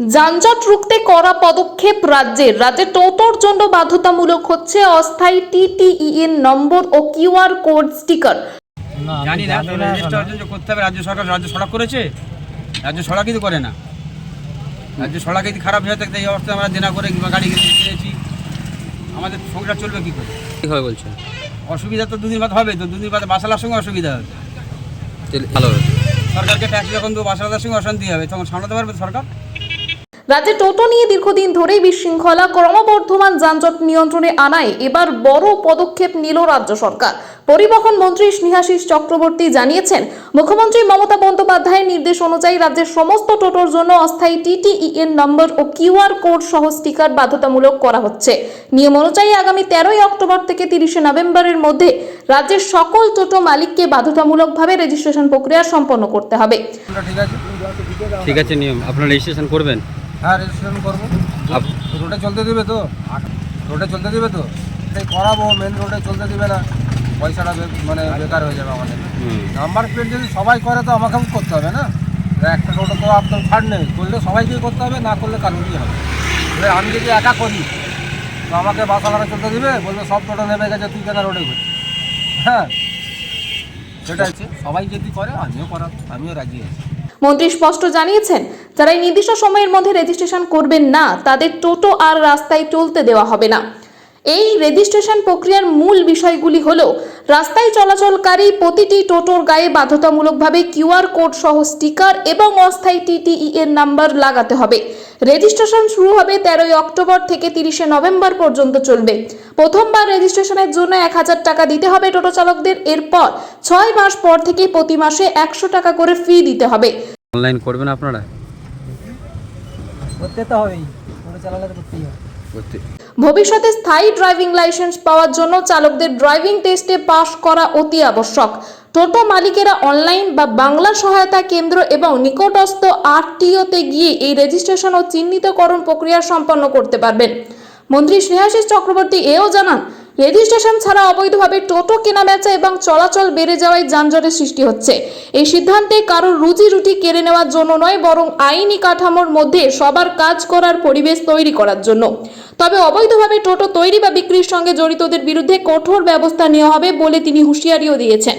যানজট রুখতে করা পদক্ষেপ রাজ্যের। রাজ্যে টোটোর জন্য বাধ্যতামূলক হচ্ছে অস্থায়ী টিটিইএন নম্বর ও কিউআর কোড স্টিকার। জানি না তো। রেজিস্ট্রেশন করতে হবে রাজ্য সরকার রাজ্য সড়ক করেছে? রাজ্য সড়ক কিন্তু করে না। রাজ্য সড়ক যদি খারাপ হয়ে থাকে এই অবস্থায় আমরা দেনা করে কিংবা গাড়ি কিনেছি আমাদের সংসার চলবে কী করে? কীভাবে বলছেন অসুবিধা তো দুদিন বাদ হবে তো দুদিন বাদে বাসালার সঙ্গে অসুবিধা হবে। তাহলে ভালো হবে। সরকারকে ট্যাক্স যখন দেবো বাসালার সঙ্গে অশান্তি হবে। তখন সামলাতে পারবে সরকার? রাজ্যে টোটো নিয়ে দীর্ঘদিন ধরেই বিশৃঙ্খলা, ক্রমবর্ধমান যানজট নিয়ন্ত্রণে আনায় এবার বড় পদক্ষেপ নিল রাজ্য সরকার। পরিবহন মন্ত্রী স্নেহাশিস চক্রবর্তী জানিয়েছেন, মুখ্যমন্ত্রী মমতা বন্দ্যোপাধ্যায়ের নির্দেশ অনুযায়ী রাজ্যের সমস্ত টোটোর জন্য অস্থায়ী টিটিইএন নম্বর ও কিউআর কোড সহ স্টিকার বাধ্যতামূলক করা হচ্ছে। নিয়ম অনুযায়ী আগামী তেরোই অক্টোবর থেকে তিরিশে নভেম্বরের মধ্যে রাজ্যের সকল টোটো মালিককে বাধ্যতামূলকভাবে রেজিস্ট্রেশন প্রক্রিয়া সম্পন্ন করতে হবে। ঠিক আছে, নিয়ম। আপনারা রেজিস্ট্রেশন করবেন? হ্যাঁ রেজিস্ট্রেশন করব। রোডে চলতে দিবে তো? রোডে চলতে দিবে তো? সেই করাবো মেন রোডে চলতে দিবে না। পয়সাটা মানে বেকার হয়ে যাবে আমাদের। নাম্বার প্লেট যদি সবাই করে তো আমাকেও করতে হবে না? একটা টোটো তো আপনার ছাড় নেই। করলে সবাইকেই করতে হবে না করলে কারণই হবে এবার আমি যদি একা করি তো আমাকে বাসালারা চলতে দিবে? বলবে সব টোটো নেমে গেছে তুই কেন রোডে ঘুরছিস? হ্যাঁ। সেটা হচ্ছে। সবাই যদি করে আমিও করা আমিও রাজি আছি। মন্ত্রী স্পষ্ট জানিয়েছেন যারা এই নির্দিষ্ট সময়ের মধ্যে রেজিস্ট্রেশন করবেন না, তাদের টোটো আর রাস্তায় চলতে দেওয়া হবে না। এই রেজিস্ট্রেশন প্রক্রিয়ার মূল বিষয়গুলি হল, রাস্তায় চলাচলকারী প্রতিটি টোটোর গায়ে বাধ্যতামূলকভাবে কিউআর কোড সহ স্টিকার এবং অস্থায়ী টিটিই এর নাম্বার লাগাতে হবে। রেজিস্ট্রেশন শুরু হবে তেরোই অক্টোবর থেকে তিরিশে নভেম্বর পর্যন্ত চলবে। প্রথমবার রেজিস্ট্রেশনের জন্য এক হাজার টাকা দিতে হবে টোটো চালকদের। এরপর ছয় মাস পর থেকে প্রতি মাসে একশো টাকা করে ফি দিতে হবে। অনলাইন করবেন আপনারা? করতে তো হবেই মোটর চালালে তো করতেই হবে। করতে ভবিষ্যতে স্থায়ী ড্রাইভিং লাইসেন্স পাওয়ার জন্য চালকদের ড্রাইভিং টেস্টে পাশ করা অতি আবশ্যক। টোটো মালিকেরা অনলাইন বা বাংলা সহায়তা কেন্দ্র এবং নিকটস্থ আরটিওতে গিয়ে এই রেজিস্ট্রেশন ও চিহ্নিতকরণ প্রক্রিয়া সম্পন্ন করতে পারবেন। মন্ত্রী স্নেহাশিস চক্রবর্তী এও জানান রেজিস্ট্রেশন ছাড়া অবৈধভাবে টোটো কেনাবেচা এবং চলাচল বেড়ে যাওয়ায় যানজটের সৃষ্টি হচ্ছে। এই সিদ্ধান্তে কারোর রুজি রুটি কেড়ে নেওয়ার জন্য নয়, বরং আইনি কাঠামোর মধ্যে সবার কাজ করার পরিবেশ তৈরি করার জন্য। তবে অবৈধভাবে টোটো তৈরি বা বিক্রির সঙ্গে জড়িতদের বিরুদ্ধে কঠোর ব্যবস্থা নেওয়া হবে বলে তিনি হুঁশিয়ারিও দিয়েছেন।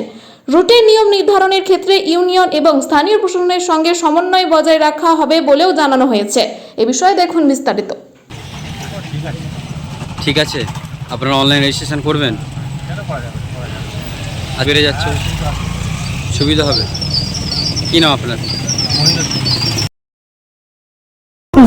রুটের নিয়ম নির্ধারণের ক্ষেত্রে ইউনিয়ন এবং স্থানীয় প্রশাসনের সঙ্গে সমন্বয় বজায় রাখা হবে বলেও জানানো হয়েছে। এ বিষয়ে দেখুন বিস্তারিত। ঠিক আছে। আপনারা অনলাইন রেজিস্ট্রেশন করবেন? আজ বেড়ে যাচ্ছে? সুবিধা হবে। কি নাম আপনার?